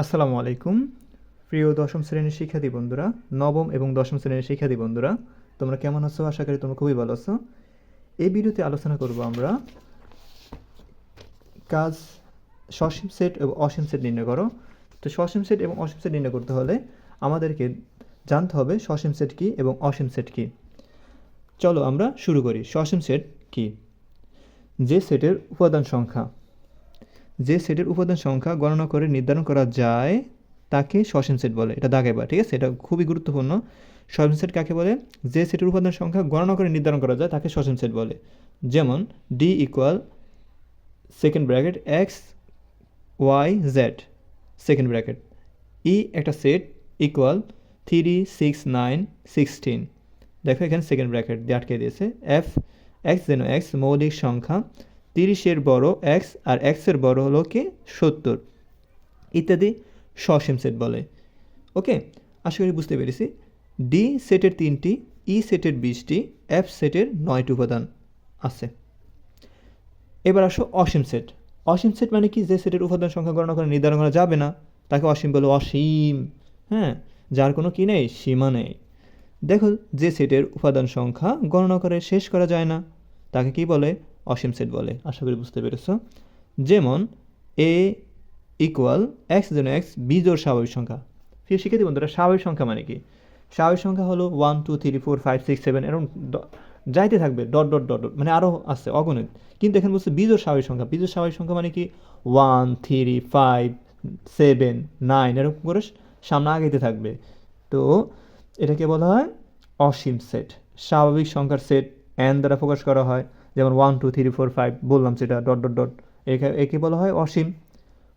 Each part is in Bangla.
আসসালামু আলাইকুম। প্রিয় দশম শ্রেণির শিক্ষার্থী বন্ধুরা, নবম এবং দশম শ্রেণির শিক্ষার্থী বন্ধুরা, তোমরা কেমন আছো? আশা করি তোমরা খুবই ভালো আছো। এই ভিডিওতে আলোচনা করব আমরা কাজ সসীম সেট এবং অসীম সেট নির্ণয় করো। তো সসীম সেট এবং অসীম সেট নির্ণয় করতে হলে আমাদেরকে জানতে হবে সসীম সেট কী এবং অসীম সেট কী। চলো আমরা শুরু করি। সসীম সেট কী? যে সেটের উপাদান সংখ্যা। যে সেটের উপাদান সংখ্যা গণনা করে নির্ধারণ করা যায়, তাকে সসীম সেট বলে। এটা দাগে বা ঠিক আছে? এটা খুবই গুরুত্বপূর্ণ। সসীম সেট কাকে বলে? যে সেটের উপাদান সংখ্যা গণনা করে নির্ধারণ করা যায়, তাকে সসীম সেট বলে। যেমন D equal second bracket x y z second bracket E একটা set equal three six nine sixteen দেখো এখানে সেকেন্ড ব্র্যাকেট দিয়ে আটকে দিয়েছে। এফ এক্স যেন এক্স মৌলিক সংখ্যা তিরিশের বড় এক্স আর এক্সের বড় হলো কি? সত্তর। ইত্যাদি সসীম সেট বলে। ওকে? আশা করি বুঝতে পেরেছি। ডি সেটের তিনটি ই সেটের বিশটি এফ সেটের নয়টি উপাদান আছে। এবার আসো অসীম সেট। অসীম সেট মানে কি? যে সেটের উপাদান সংখ্যা গণনা করে নির্ধারণ করা যাবে না। তাকে অসীম বলে অসীম। হ্যাঁ? যার কোনো কি নেই? সীমা নেই। দেখো, যে সেটের উপাদান সংখ্যা গণনা করে শেষ করা যায় না। তাকে কি বলে? অসীম সেট বলে, আশা করি বুঝতে পেরেছ। যেমন, এ ইকুয়াল এক্স যেন এক্স বিজোড় স্বাভাবিক সংখ্যা। প্রিয় শিক্ষার্থী বন্ধুরা, স্বাভাবিক সংখ্যা মানে কি? স্বাভাবিক সংখ্যা হলো one two three four five six seven এরকম যাইতে থাকবে ডট ডট ডট ডট মানে আরও আছে, অগণিত। কিন্তু এখানে বলছে বিজোড় স্বাভাবিক সংখ্যা। বিজোড় স্বাভাবিক সংখ্যা মানে কি? One three five seven nine এরকম করে সামনে আগাইতে থাকবে। তো এটাকে বলা হয় অসীম সেট। স্বাভাবিক সংখ্যার সেট এন দ্বারা প্রকাশ করা হয়। যেমন one two three four five বললাম সেটা ডট ডট ডট একে একে বলা হয় অসীম।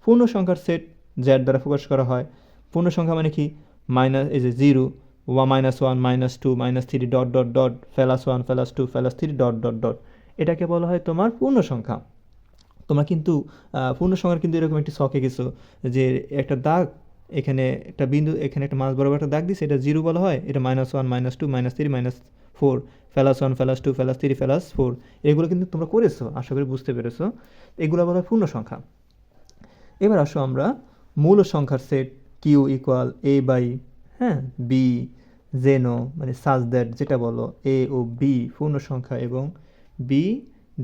পূর্ণ সংখ্যার সেট জ্যাড দ্বারা প্রকাশ করা হয়। পূর্ণ সংখ্যা মানে কি? মাইনাস এই যে জিরো ওয়া minus one minus two minus three dot dot dot plus one plus two plus three dot dot dot এটাকে বলা হয় তোমার পূর্ণ সংখ্যা তোমরা কিন্তু পূর্ণ সংখ্যার কিন্তু এরকম একটি শখে গেছো যে একটা দাগ এখানে একটা বিন্দু, এখানে একটা মাছ বরাবর একটা দাগ দিছে, এটা জিরো বলা হয়, এটা minus one minus two minus three minus four, plus one, plus two, plus three, plus four. এগুলো কিন্তু তোমরা করেছ, আশা করি বুঝতে পেরেছ। এগুলো বলা পূর্ণ সংখ্যা। এবার আসো আমরা মূল সংখ্যার set Q equal A by হ্যাঁ বি জেনো মানে সাজ দ্যাট যেটা বলো এ ও বি পূর্ণ সংখ্যা এবং B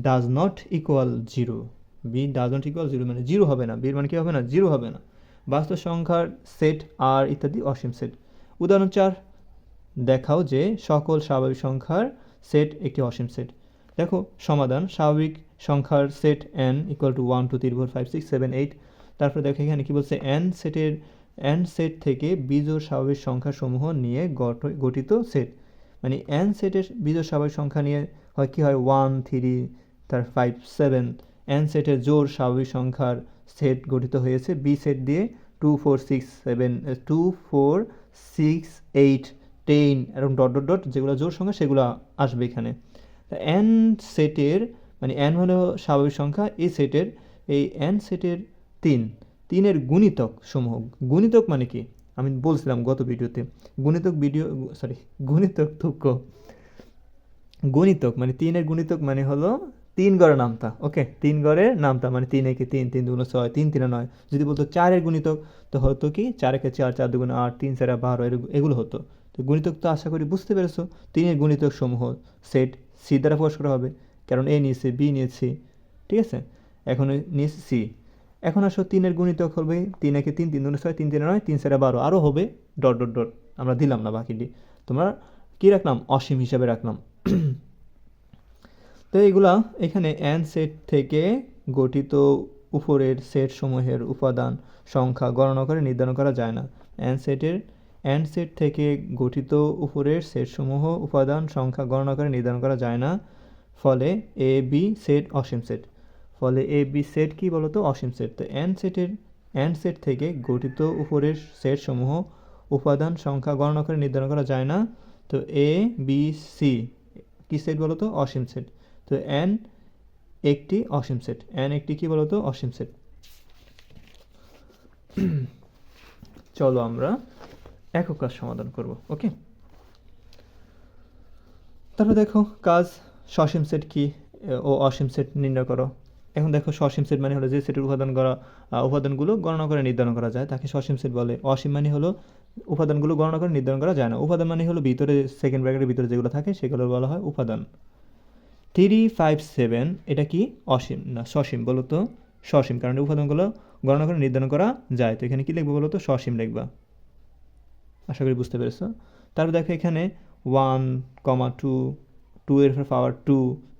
does not equal zero B does not equal zero মানে জিরো হবে না। বির মানে কি হবে না? জিরো হবে না। বাস্তব সংখ্যার সেট আর ইত্যাদি অসীম সেট। উদাহরণ চার দেখাও যে সকল স্বাভাবিক সংখ্যার সেট একটি অসীম সেট। দেখো, সমাধান, স্বাভাবিক সংখ্যার set N equal to one two three four five six seven eight তারপরে দেখো এখানে কি বলছে? এন সেটের এন সেট থেকে বিজোড় স্বাভাবিক সংখ্যাসমূহ নিয়ে গঠ- গঠিত সেট। মানে এন সেটের বিজোড় স্বাভাবিক সংখ্যা নিয়ে হয় কী হয়? ওয়ান থ্রি তার ফাইভ সেভেন এন সেটের জোর স্বাভাবিক সংখ্যার সেট গঠিত হয়েছে। বি সেট দিয়ে two four six seven two four six eight ten এরকম ডট ডট ডট যেগুলো জোর সংখ্যা সেগুলো আসবে এখানে। তা এন সেটের মানে এন হলো স্বাভাবিক সংখ্যা, এই সেটের এই এন সেটের তিন। তিনের গুণিতক সমূহ। গুণিতক মানে কি? আমি বলছিলাম গত ভিডিওতে। গুণিতক ভিডিও সরি গুণিতক তুক্য গণিতক মানে তিনের গুণিতক মানে হলো তিন গড়ের নামতা ওকে তিন গড়ের নামতা মানে তিন একে তিন তিন দুগুণ ছয়, তিন তিনে নয়। যদি বলতো চারের গুণিতক, তো হতো কি? চার একে চার চার দুগুণ আট, তিন চারে বারো এগুলো হতো। তো গুণিতক তো আশা করি বুঝতে পেরেছ, তিনের গুণিতক সমূহ সেট সি দ্বারা প্রকাশ করা হবে, কারণ এ নিয়েছে, বি নিয়েছি, ঠিক আছে? এখন নিয়েছি সি। এখন আসো তিনের গুণিতক হবে তিন একে তিন তিন দুগুণ ছয়, তিন তিনে নয়, তিন চারে বারো আরও হবে, ডট ডট ডট, আমরা দিলাম না বাকিটি। তোমরা কী রাখলাম? অসীম হিসাবে রাখলাম। তো এগুলা এখানে অ্যান সেট থেকে গঠিত উপরের সেট সমূহের উপাদান সংখ্যা গণনা করে নির্ধারণ করা যায় না। অ্যান সেটের অ্যান সেট থেকে গঠিত উপরের সেটসমূহ উপাদান সংখ্যা গণনা করে নির্ধারণ করা যায় না। ফলে এ বি সেট অসীম সেট। ফলে এ বি সেট কি বলতো? অসীম সেট। তো অ্যান সেটের অ্যান সেট থেকে গঠিত উপরের সেটসমূহ উপাদান সংখ্যা গণনা করে নির্ধারণ করা যায় না। তো এ বি সি কি সেট বলতো? অসীম সেট। তো এন একটি অসীম সেট। এন একটি কি বলতো? অসীম সেট। চলো আমরা একক কাজ সমাধান করব, ওকে? তারপর দেখো কাজ, সসীম সেট কি ও অসীম সেট নির্ণয় করো। এখন দেখো সসীম সেট মানে হলো যে সেটের উপাদান করা উপাদানগুলো গণনা করে নির্ধারণ করা যায়। তাকে সসীম সেট বলে। অসীম মানে হলো উপাদানগুলো গণনা করে নির্ধারণ করা যায় না। উপাদান মানে হলো ভিতরে সেকেন্ড ব্র্যাকেটের ভিতরে যেগুলো থাকে সেগুলো বলা হয় উপাদান। থ্রি ফাইভ সেভেন এটা কি? অসীম। না, সসীম বলো তো সসীম। কারণ উপাদানগুলো গণনা করে নির্ধারণ করা যায়। তো এখানে কি লিখব বলো তো সসীম লিখবা। আশা করি বুঝতে পেরেছ। তারপর দেখো এখানে ওয়ান কমা টু টু এর power two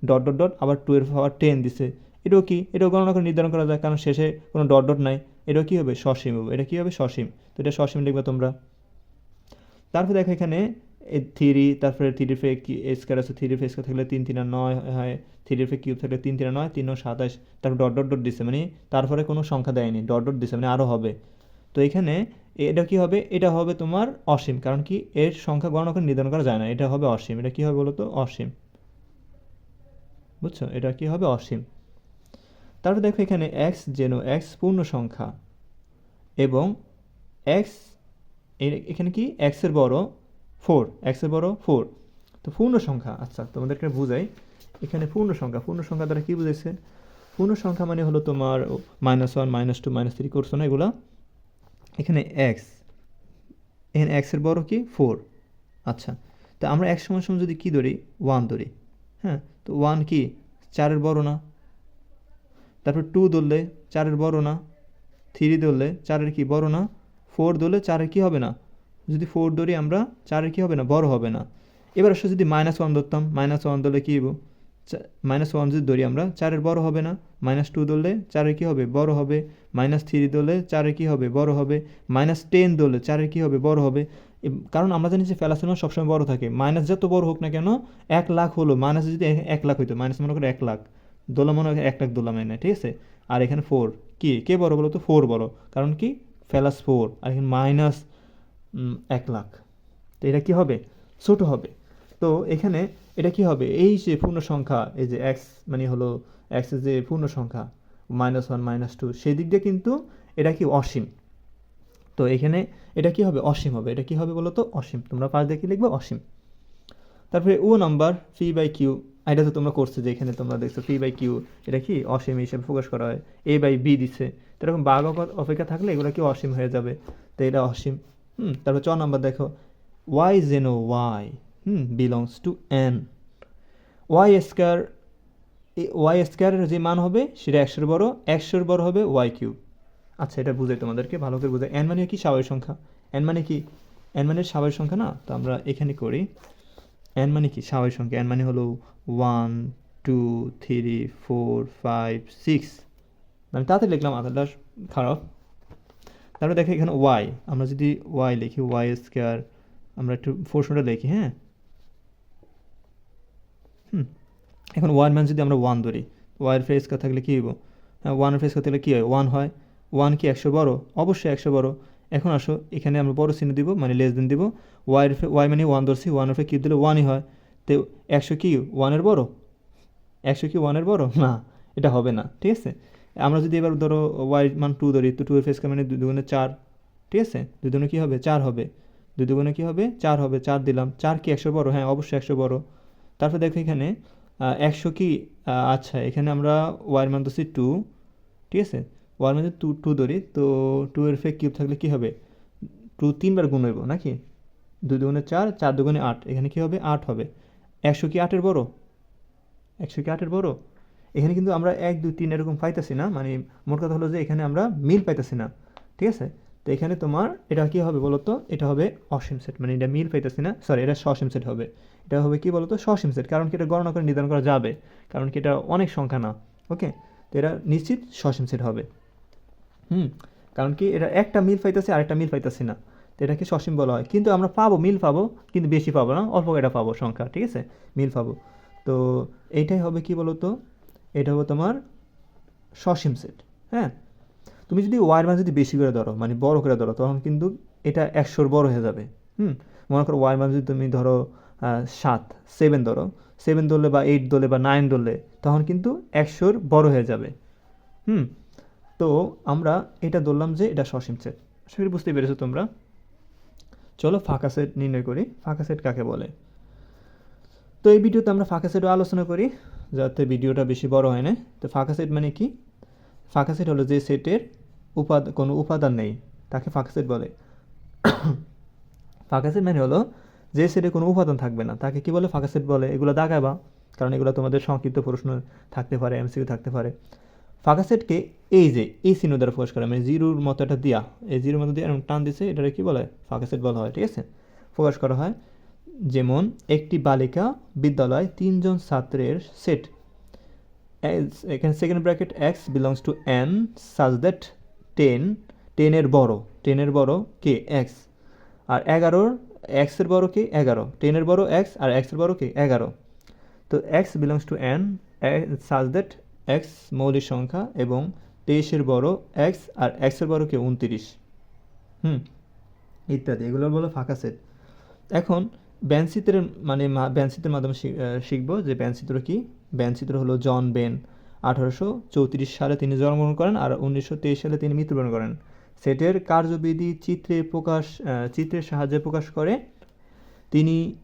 dot dot dot আবার টু এর পাওয়ার টেন দিছে। এটাও কি? এটাও গণনা করে নির্ধারণ করা যায়, কারণ শেষে কোনো ডট ডট নাই। এটাও কী হবে? সসীম হবে। এটা কী হবে? সসীম। তো এটা সসীম লিখবে তোমরা। তারপর দেখো এখানে এ থ্রি তারপরে থ্রি ফে কি স্কোয়ার আছে থ্রি ফে স্কোয়ার থাকলে তিন তিন, আর নয় হয়। থ্রি ফে কিউব থাকলে তিন তিন, আর নয়, তিন সাতাশ। তারপর ডট ডট ডট দিছে। মানে তারপরে কোনো সংখ্যা দেয়নি। ডট ডট দিছে। মানে আরও হবে। তো এখানে এটা কি হবে? এটা হবে তোমার অসীম। কারণ কি? এর সংখ্যা গণনা করে নির্ধারণ করা যায় না। এটা হবে অসীম। এটা কি হবে বলো তো অসীম। বুঝছ? এটা কি হবে? অসীম। তারপর দেখো এখানে এক্স যেন এক্স পূর্ণ সংখ্যা এবং এক্স এখানে কি? এক্সের বড় ফোর এক্সের বড় ফোর তো পূর্ণ সংখ্যা। আচ্ছা তোমাদেরকে বুঝাই। এখানে পূর্ণ সংখ্যা। পূর্ণ সংখ্যা দ্বারা কী বুঝেছে পূর্ণ সংখ্যা মানে হলো তোমার minus one minus two minus three করছ না এগুলা? এক্স এখানে এক্সের বড় কি? ফোর আচ্ছা তো আমরা এক সময় সময় যদি কী ধরি? ওয়ান ধরি। হ্যাঁ তো ওয়ান কি? চারের বড় না। তারপর টু ধরলে চারের বড় না। থ্রি ধরলে চারের কি? বড় না। ফোর ধরলে চারের কি হবে না? যদি ফোর ধরি আমরা চারের কি হবে না? বড় হবে না। এবার আসলে যদি মাইনাস ওয়ান ধরতাম মাইনাস ওয়ান ধরলে কী মাইনাস ওয়ান যদি ধরি আমরা চারের বড় হবে না। মাইনাস টু ধরলে চারের কী হবে? বড় হবে। মাইনাস থ্রি ধরলে চারের কী হবে? বড় হবে। মাইনাস টেন ধরলে চারের কী হবে? বড় হবে। কারণ আমরা জানি যে ফেলাসিনো সবসময় বড় থাকে। মাইনাস যত বড় হোক না কেন, এক লাখ হলো। মাইনাস যদি এক লাখ হইতো, মাইনাস মনে করে এক লাখ। দোলা মনে হয় এক লাখ দোলা মানে ঠিক আছে? আর এখানে ফোর কি? কে বড় বলো তো? ফোর বড় কারণ কি? ফেলাস ফোর আর এখানে মাইনাস এক লাখ। তো এটা কি হবে? ছোট হবে। তো এখানে এটা কি হবে? এই যে পূর্ণ সংখ্যা এই যে এক্স মানে হলো এক্সের যে পূর্ণ সংখ্যা মাইনাস ওয়ান মাইনাস টু সেই দিক দিয়ে কিন্তু এটা কি অসীম? তো এখানে এটা কি হবে? অসীম হবে। এটা কি হবে বলো তো অসীম। তোমরা পাশ দেখে লিখবে অসীম। তারপরে ও নাম্বার ফি বাই কিউ এটা তো তোমরা করছ যে এখানে তোমরা দেখছ ফি বাই কিউ এটা কি অসীম হিসেবে প্রকাশ করা হয়। এ বাই বি দিচ্ছে। তো এরকম বাঘ অপেক্ষা থাকলে এগুলো কি অসীম হয়ে যাবে? তো এটা অসীম। হুম, তারপর চ নাম্বার দেখো। Y জেনো Y hmm belongs to N Y square Y স্কোয়ারের যে মান হবে, সেটা একশোর বড় একশোর বড় হবে ওয়াই কিউব আচ্ছা এটা বুঝাই তোমাদেরকে, ভালো করে বুঝাই। এন মানে কি? স্বাভাবিক সংখ্যা। এন মানে কি? এন মানে স্বাভাবিক সংখ্যা না? তো আমরা এখানে করি। এন মানে কি? স্বাভাবিক সংখ্যা। এন মানে হলো one two three four five six মানে তাতে লিখলাম আধারটা খারাপ। তারপরে দেখো এখানে ওয়াই আমরা যদি ওয়াই লিখি ওয়াই স্কোয়ার আমরা একটু ফোরশোটা লিখি হ্যাঁ? হুম। এখন ওয়ান মান যদি আমরা ওয়ান ধরি ওয়াইয়ের ফেস কা থাকলে কী হইব? হ্যাঁ ওয়ানের ফেস কা থাকলে কী হয়? ওয়ান হয়। ওয়ান কি একশো বড়ো? অবশ্যই একশো বড়ো। এখন আসো, এখানে আমরা বড় চিহ্ন দিব মানে লেস দেন দিব। ওয়াইয়ের ওয়াই মানে ওয়ান ধরছি ওয়ানের ফে কিউব দিলে ওয়ানই হয়। তো একশো কি? ওয়ানের বড়? একশো কি ওয়ানের বড়? না, এটা হবে না, ঠিক আছে? আমরা যদি এবার ধরো ওয়াই মান টু ধরি, তো টু এর ফেস কা মানে দুগুণে চার, ঠিক আছে? দুগুণে কী হবে? চার হবে। দুগুণে কী হবে? চার হবে, চার দিলাম। চার কি একশো বড়? হ্যাঁ অবশ্যই একশো বড়। তারপর দেখো এখানে একশো কি? আচ্ছা এখানে আমরা ওয়ার মান ধরছি টু ঠিক আছে? ওয়ার মান টু টু ধরি, তো টু এর ফে কিউব থাকলে কী হবে? টু তিনবার গুণ হইব, নাকি? দুই দুগুণে চার চার দুগুণে আট, এখানে কী হবে? আট হবে। একশো কি আটের বড়? একশো কি আটের বড়? এখানে কিন্তু আমরা এক, দুই, তিন এরকম পাইতেছি না মানে মোট কথা হলো যে এখানে আমরা মিল পাইতেছি না, ঠিক আছে? তো এখানে তোমার এটা কি হবে বলো তো এটা হবে অসীম সেট মানে এটা মিল পাইতেছি না সরি এটা সসীম সেট হবে। এটা হবে কি বলতো? সসীম সেট। কারণ কি এটা গণনা করে নির্ধারণ করা যাবে। কারণ কি এটা অনেক সংখ্যা না। ওকে? তো এটা নিশ্চিত সসীম সেট হবে। হুম? কারণ কি এটা একটা মিল পাইতেছে আর একটা মিল পাইতেছি না। তো এটাকে সসীম বলা হয়। কিন্তু আমরা পাবো, মিল পাবো, কিন্তু বেশি পাবো না। অল্প এটা পাবো সংখ্যা, ঠিক আছে? মিল পাবো। তো এইটাই হবে কি বলতো? এটা হবে তোমার সসীম সেট হ্যাঁ? তুমি যদি ওয়ার মান যদি বেশি করে ধরো মানে বড় করে ধরো, তখন কিন্তু এটা একশোর বড় হয়ে যাবে। হুম? মনে করো ওয়ার মান যদি তুমি ধরো সাত সেভেন ধরো সেভেন ধরলে বা এইট ধরলে বা নাইন ধরলে তখন কিন্তু একশোর বড় হয়ে যাবে। হুম? তো আমরা এটা ধরলাম যে এটা সসীম সেট আশা করি বুঝতে পেরেছ তোমরা। চলো ফাঁকা সেট নির্ণয় করি। ফাঁকা সেট কাকে বলে? তো এই ভিডিওতে আমরা ফাঁকা সেটও আলোচনা করি, যাতে ভিডিওটা বেশি বড় হয় না। তো ফাঁকা সেট মানে কি? ফাঁকা সেট হলো যে সেটের উপাদান কোনো উপাদান নেই, তাকে ফাঁকা সেট বলে। ফাঁকা সেট মানে হলো যে সেটে কোনো উপাদান থাকবে না, তাকে কি বলে? ফাঁকা সেট বলে। এগুলো দাগাবা, কারণ এগুলো তোমাদের সংক্ষিপ্ত প্রশ্ন থাকতে পারে, এমসিকিউ থাকতে পারে। ফাঁকা সেটকে এই যে, এই চিহ্ন দ্বারা প্রকাশ করা মানে জিরোর মতো একটা দিয়া, এই জিরোর মতো দিয়ে এরকম টান দিছে, এটাকে কী বলে? ফাঁকা সেট বলা হয়, ঠিক আছে? প্রকাশ করা হয়, যেমন একটি বালিকা বিদ্যালয় তিনজন ছাত্রের সেট। এখানে second bracket x belongs to N such that ten টেনের বড়। টেনের বড় কে? এক্স আর এগারোর এক্সের বড় কে? এগারো। টেনের বড় এক্স আর এক্সের বড় কে? এগারো। তো x belongs to N such that x মৌলিক সংখ্যা এবং তেইশের বড় এক্স আর এক্সের বড় কে? উনতিরিশ। হুম, ইত্যাদি। এগুলো বলো ফাঁকা সেট। এখন ব্যানচিত্রের মানে ব্যানচিত্রের মাধ্যমে শিখব যে ব্যানচিত্র কি? ব্যানচিত্র হলো জন বেন। আঠারোশো চৌত্রিশ সালে তিনি জন্মগ্রহণ করেন আর উনিশশো তেইশ সালে তিনি মৃত্যুবরণ করেন। সেটের কার্যবিধি চিত্রে প্রকাশ চিত্রের সাহায্যে প্রকাশ করে। তিনি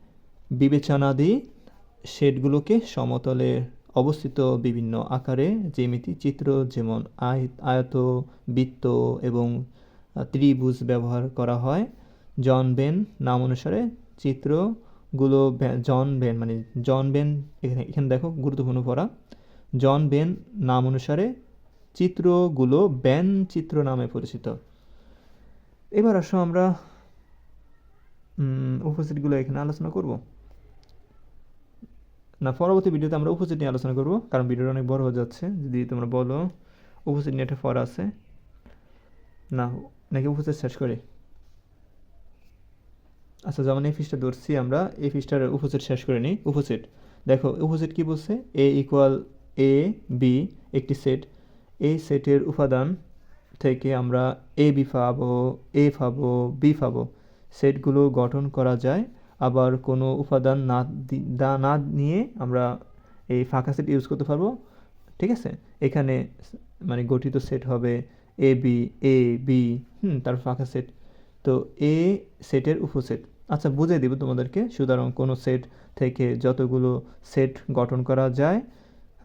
বিবেচনাদি শেডগুলোকে সমতলে অবস্থিত বিভিন্ন আকারে, জ্যামিতি চিত্র যেমন আয়- আয়ত, বৃত্ত এবং ত্রিভুজ ব্যবহার করা হয়। জন বেন নাম অনুসারে চিত্রগুলো জন বেন মানে জন বেন, এখানে এখানে দেখো গুরুত্বপূর্ণ পড়া। জন বেন নাম অনুসারে চিত্রগুলো ব্যান চিত্র নামে পরিচিত। এবার আসো আমরা উপস্থিতগুলো এখানে আলোচনা করব। না, পরবর্তী ভিডিওতে আমরা উপস্থিত নিয়ে আলোচনা করব, কারণ ভিডিওটা অনেক বড় হয়ে যাচ্ছে। যদি তোমরা বলো, উপস্থিত নিয়ে একটা ফর আছে। না, নাকি উপস্থিত শেষ করে? আচ্ছা যেমন এই ফিসটা ধরছি আমরা, এই ফিসটার উপসেট শেষ করে নিই। উপসেট দেখো উপসেট কি বলছে? এ ইকুয়াল এ বি একটি সেট এই সেটের উপাদান থেকে আমরা এ বি পাবো, এ পাবো, বি পাবো। সেটগুলো গঠন করা যায়। আবার কোনো উপাদান না না নিয়ে আমরা এই ফাঁকা সেট ইউজ করতে পারব। ঠিক আছে? এখানে মানে গঠিত সেট হবে এ বি এ বি, হুম, তার ফাঁকা সেট। তো এ সেটের উপসেট। আচ্ছা বুঝিয়ে দিব তোমাদেরকে। সুতরাং কোনো সেট থেকে যতগুলো সেট গঠন করা যায়,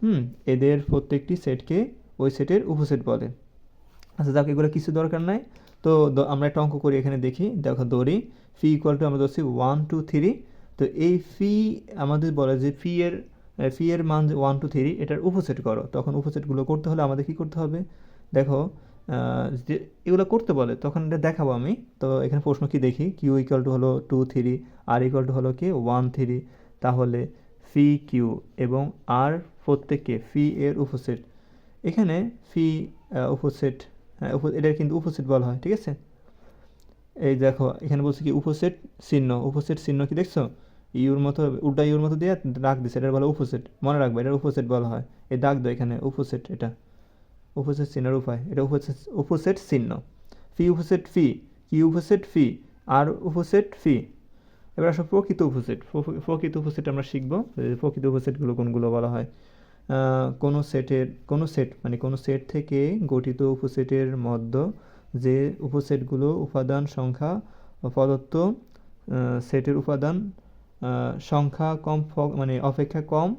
হুম, এদের প্রত্যেকটি সেটকে ওই সেটের উপসেট বলে। আচ্ছা যাক, এগুলো কিছু দরকার নাই। তো আমরা একটা অঙ্ক করি এখানে দেখি। দেখো, দৌড়ি, ফি ইকুয়াল টু আমরা ধরছি ওয়ান টু থ্রি তো এই ফি আমাদের বলে যে ফি এর ফি এর মান যে ওয়ান টু থ্রি এটার উপসেট করো। তখন উপসেটগুলো করতে হলে আমাদের কি করতে হবে? দেখো যে এগুলো করতে বলে, তখন এটা দেখাবো আমি। তো এখানে প্রশ্ন কি দেখি? কিউ ইকুয়াল টু হলো two three R equal to হলো কি? ওয়ান থ্রি তাহলে ফি কিউ এবং আর প্রত্যেককে ফি এর উপসেট এখানে ফি উপসেট হ্যাঁ উপ- এটার কিন্তু উপসেট বলা হয়, ঠিক আছে? এই দেখো, এখানে বলছে কি উপসেট চিহ্ন উপসেট চিহ্ন কি দেখছ? ইউর মতো, উল্টা ইউর মতো দিয়ে দাগ দিছে, এটার বলা উপসেট, মনে রাখবে, এটার উপসেট বলা হয়। এই দাগ দেয় এখানে, উপসেট এটা। উপসেট চিহ্নের উপায়, এটা উপসেট উপসেট চিহ্ন। ফি উপসেট ফি কি উপসেট ফি আর উপসেট ফি এবার আসো প্রকৃত উপসেট প্র- প্রকৃত উপসেট আমরা শিখব প্রকৃত উপসেটগুলো কোনগুলো বলা হয়? কোনো সেটের, কোনো সেট মানে কোনো সেট থেকে গঠিত উপসেটের মধ্য যে উপসেটগুলো উপাদান সংখ্যা প্রদত্ত সেটের উপাদান সংখ্যা কম মানে অপেক্ষা কম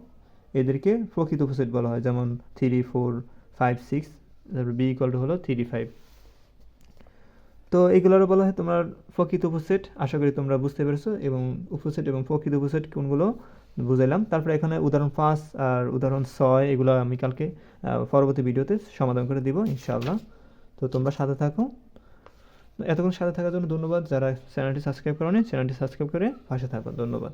এদেরকে প্রকৃত উপসেট বলা হয়, যেমন থ্রি ফোর ফাইভ সিক্স তারপর বি ইকুয়াল টু হলো থ্রি ফাইভ তো এগুলোরও বলা হয় তোমার প্রকৃত উপসেট, আশা করি তোমরা বুঝতে পেরেছ, এবং উপসেট এবং প্রকৃত উপসেট কোনগুলো? বুঝাইলাম। তারপরে এখানে উদাহরণ পাঁচ আর উদাহরণ ছয়, এগুলো আমি কালকে পরবর্তী ভিডিওতে সমাধান করে দিব, ইনশাআল্লাহ। তো তোমরা সাথে থাকো। এতক্ষণ সাথে থাকার জন্য ধন্যবাদ। যারা চ্যানেলটি সাবস্ক্রাইব করো চ্যানেলটি সাবস্ক্রাইব করে পাশে থাকো। ধন্যবাদ।